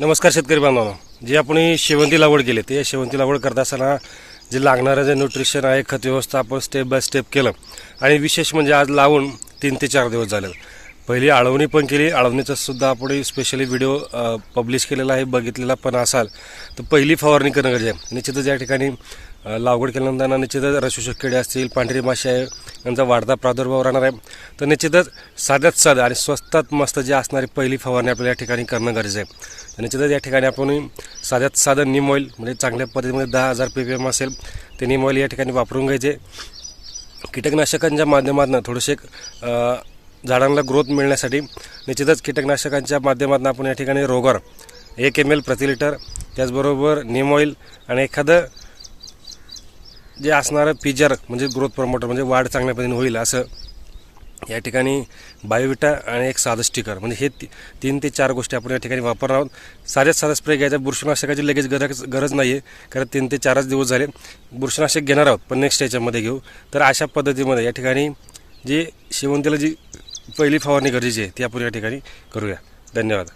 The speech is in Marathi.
नमस्कार शेतकरी बांधवांनो. जे आपण शेवंती लागवड केली ते शेवंती लागवड करत असताना जे लागणारं जे न्यूट्रिशन आहे खत व्यवस्था आपण स्टेप बाय स्टेप केलं. आणि विशेष म्हणजे आज लावून तीन ते चार दिवस झाले. पहिली आळवणी पण केली आळवणीचा सुद्धा आपण स्पेशली व्हिडिओ पब्लिश केलेला आहे बघितलेला पण असाल. तर पहिली फवारणी करणं गरजे आहे. निश्चितच या ठिकाणी लागवड केल्यानंतर निश्चितच रसोषक किडे असतील पांढरी माशी आहे यांचा वाढता प्रादुर्भाव राहणार आहे. तर निश्चितच साध्यात साधं आणि स्वस्तात मस्त जे असणारी पहिली फवारणी आपल्याला या ठिकाणी करणं गरजेचं आहे. तर निश्चितच या ठिकाणी आपण साध्यात साधं निम ऑइल म्हणजे चांगल्या पद्धतीमध्ये दहा हजार पी पी एम असेल ते निम ऑइल या ठिकाणी वापरून घ्यायचे. कीटकनाशकांच्या माध्यमातून थोडेसे झाडांना ग्रोथ मिळण्यासाठी निश्चितच कीटकनाशकांच्या माध्यमातून आपण या ठिकाणी रोगर एक एम एल प्रति लिटर त्याचबरोबर निम ऑइल आणि एखादं जे असणारं पिजर म्हणजे ग्रोथ प्रमोटर म्हणजे वाढ चांगल्या पद्धतीने होईल असं या ठिकाणी बायोविटा आणि एक साधं स्टिकर म्हणजे हे ती तीन ते चार गोष्टी आपण या ठिकाणी वापरणार आहोत. साध्याच साधा स्प्रे घ्यायचा. बुरशीनाशकाची लगेच गरज गरज नाही आहे कारण तीन ते चारच दिवस झाले. बुरशीनाशक घेणार आहोत पण नेक्स्ट याच्यामध्ये घेऊ. तर अशा पद्धतीमध्ये या ठिकाणी जी शेवंतीला जी पहिली फवारणी गरजेची आहे ती आपण या ठिकाणी करूया. धन्यवाद.